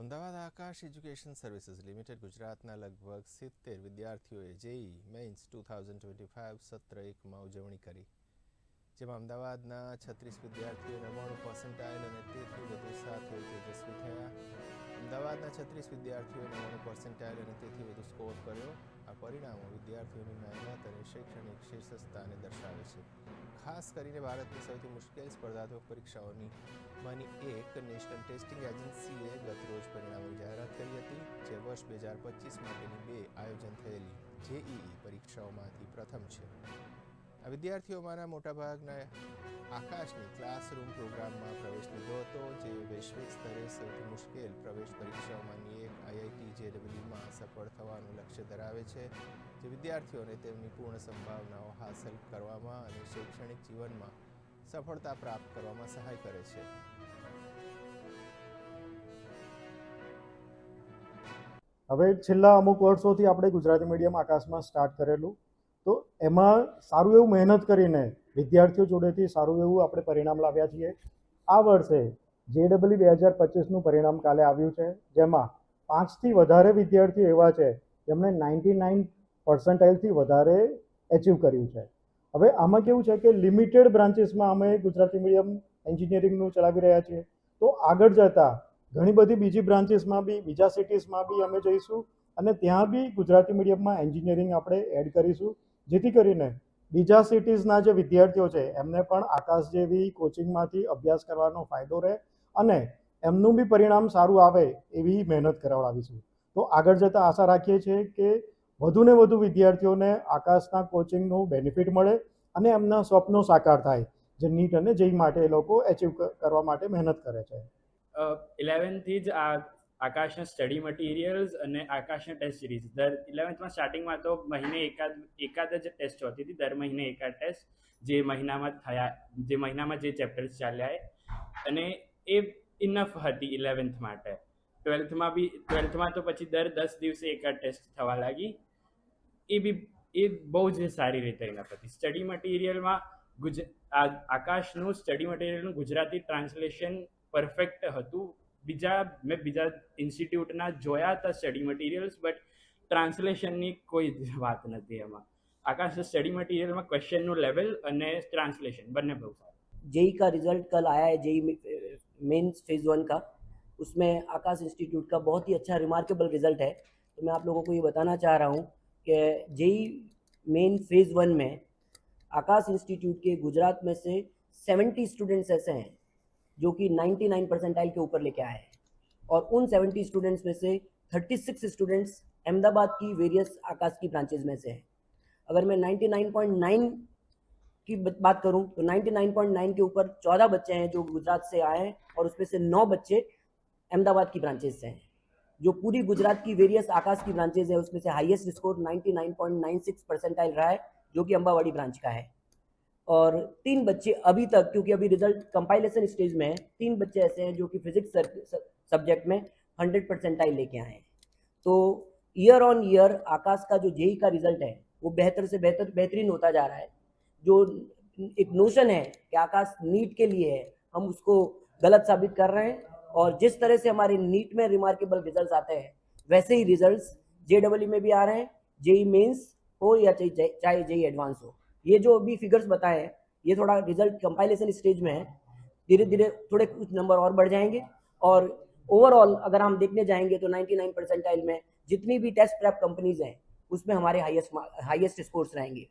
Ahmedabad Aakash education services limited ગુજરાતના લગભગ સિત્તેર વિદ્યાર્થીઓએ JEE mains two thousand twenty five સત્ર એકમાં ઉજવણી કરી, જેમાં અમદાવાદના છત્રીસ વિદ્યાર્થીઓએ નવ્વાણું પર્સન્ટાઇલ અને તેથી વધુ સાથે તેજસ્વી થયા. અમદાવાદના છત્રીસ વિદ્યાર્થીઓએ નવ્વાણું પર્સન્ટાઇલ અને તેથી વધુ સ્કોર કર્યો. આ પરિણામો વિદ્યાર્થીઓની મહેનત અને શૈક્ષણિક શીર્ષસ્થાને દર્શાવે છે. ખાસ કરીને ભારતની સૌથી મુશ્કેલ સ્પર્ધાત્મક પરીક્ષાઓની માની એક નેશનલ ટેસ્ટિંગ એજન્સીએ ગતરોજ પરિણામોની જાહેરાત કરી હતી, જે વર્ષ બે હજાર પચીસ માટેની બે આયોજન થયેલી જેઈઈ પરીક્ષાઓમાંથી પ્રથમ છે. આ વિદ્યાર્થીઓમાંના મોટાભાગના આકાશની ક્લાસરૂમ પ્રોગ્રામમાં પ્રવેશ લીધો હતો, જે વૈશ્વિક સ્તરે સૌથી મુશ્કેલ પ્રવેશ પરીક્ષાઓમાંની એક આઈઆઈટી સફળ થવાનું લક્ષ્ય ધરાવે છે જે વિદ્યાર્થીઓને તેમની પૂર્ણ સંભાવનાઓ હાંસલ કરવામાં અને શૈક્ષણિક જીવનમાં સફળતા પ્રાપ્ત કરવામાં સહાય કરે છે. હવે છેલ્લા અમુક વર્ષોથી આપણે ગુજરાતી મીડિયમ આકાશમાં સ્ટાર્ટ કરેલું. તો એમાં સારું એવું મહેનત કરીને વિદ્યાર્થીઓ જોડેથી સારું એવું આપણે પરિણામ લાવ્યા છીએ. આ વર્ષે જેડબલ્યુ બે હજાર પચીસનું પરિણામ કાલે આવ્યું છે, જેમાં પાંચથી વધારે વિદ્યાર્થીઓ એવા છે, જેમણે નાઇન્ટી નાઇન પર્સન્ટાઇલથી વધારે એચિવ કર્યું છે. હવે આમાં કેવું છે કે લિમિટેડ બ્રાન્ચીસમાં અમે ગુજરાતી મીડિયમ એન્જિનિયરિંગનું ચલાવી રહ્યા છીએ. તો આગળ જતાં ઘણી બધી બીજી બ્રાન્ચીસમાં બી, બીજા સિટીઝમાં બી અમે જઈશું અને ત્યાં બી ગુજરાતી મીડિયમમાં એન્જિનિયરિંગ આપણે એડ કરીશું. જેથી કરીને બીજા સિટીઝના જે વિદ્યાર્થીઓ છે, એમને પણ આકાશ જેવી કોચિંગમાંથી અભ્યાસ કરવાનો ફાયદો રહે અને એમનું બી પરિણામ સારું આવે એવી મહેનત કરાવડાવીશું તો આગળ જતાં આશા રાખીએ છીએ કે વધુને વધુ વિદ્યાર્થીઓને આકાશના કોચિંગનું બેનિફિટ મળે અને એમના સ્વપ્નો સાકાર થાય, જે નીટ અને જેઈ માટે એ લોકો એચિવ કરવા માટે મહેનત કરે છે. ઇલેવન્થથી જ આ આકાશના સ્ટડી મટીરિયલ્સ અને આકાશના ટેસ્ટ સિરીઝ દર ઇલેવન્થમાં સ્ટાર્ટિંગમાં તો મહિને એકાદ એકાદ જ ટેસ્ટ હોતી હતી. દર મહિને એકાદ ટેસ્ટ જે મહિનામાં થયા, જે મહિનામાં જે ચેપ્ટર્સ ચાલ્યા અને એ ઇનફ હતી ઇલેવન્થ માટે. ટ્વેલ્થમાં બી ટ્વેલ્થમાં તો પછી દર દસ દિવસે એક ટેસ્ટ થવા લાગી. એ બી, એ બહુ જ સારી રીતે ઇનફ હતી સ્ટડી મટીરિયલમાં ગુજ આકાશનું સ્ટડી મટીરિયલનું ગુજરાતી ટ્રાન્સલેશન પરફેક્ટ હતું. બીજા, મેં બીજા ઇન્સ્ટિટ્યૂટના જોયા હતા સ્ટડી મટીરિયલ્સ બટ ટ્રાન્સલેશનની કોઈ વાત નથી એમાં. આકાશ સ્ટડી મટીરિયલમાં ક્વેશ્ચનનું લેવલ અને ટ્રાન્સલેશન બંને બહુ સારું. જેઈ કા રિઝલ્ટ કલ આયા હે જેઈ मेंस फ़ेज़ वन का, उसमें आकाश इंस्टीट्यूट का बहुत ही अच्छा रिमार्केबल रिज़ल्ट है। तो मैं आप लोगों को ये बताना चाह रहा हूँ कि जेई मेन फ़ेज़ वन में आकाश इंस्टीट्यूट के गुजरात में से 70 स्टूडेंट्स ऐसे हैं, जो कि 99 परसेंटाइल के ऊपर लेके आए हैं। और उन 70 स्टूडेंट्स में से 36 स्टूडेंट्स अहमदाबाद की वेरियस आकाश की ब्रांचेज में से हैं। अगर मैं 99.9 की बात करूँ तो 99.9 के ऊपर 14 बच्चे हैं जो गुजरात से आए हैं और उसमें से 9 बच्चे अहमदाबाद की ब्रांचेज से हैं। जो पूरी गुजरात की वेरियस आकाश की ब्रांचेज है, उसमें से हाईएस्ट स्कोर 99.96 परसेंटाइल रहा है, जो कि अम्बावाड़ी ब्रांच का है। और तीन बच्चे अभी तक, क्योंकि अभी रिज़ल्ट कंपाइलेशन स्टेज में है, तीन बच्चे ऐसे हैं जो कि फिजिक्स सब्जेक्ट में हंड्रेड परसेंटाइल लेके आए हैं। तो ईयर ऑन ईयर आकाश का जो जेई का रिज़ल्ट है, वो बेहतर से बेहतर, बेहतरीन होता जा रहा है। जो एक नोशन है कि आकाश नीट के लिए है, हम उसको गलत साबित कर रहे हैं और जिस तरह से हमारे नीट में रिमार्केबल रिज़ल्ट आते हैं, वैसे ही रिज़ल्ट जे में भी आ रहे हैं जेई मेंस हो या चाहे जेई एडवांस हो। ये जो अभी फिगर्स बताए ये थोड़ा रिज़ल्ट कंपाइलेशन स्टेज में है। धीरे धीरे थोड़े कुछ नंबर और बढ़ जाएँगे और ओवरऑल अगर हम देखने जाएँगे तो 99 परसेंटाइल में जितनी भी टेस्ट प्रैप कंपनीज़ हैं, उसमें हमारे हाईएस्ट हाईएस्ट स्कोर्स रहेंगे।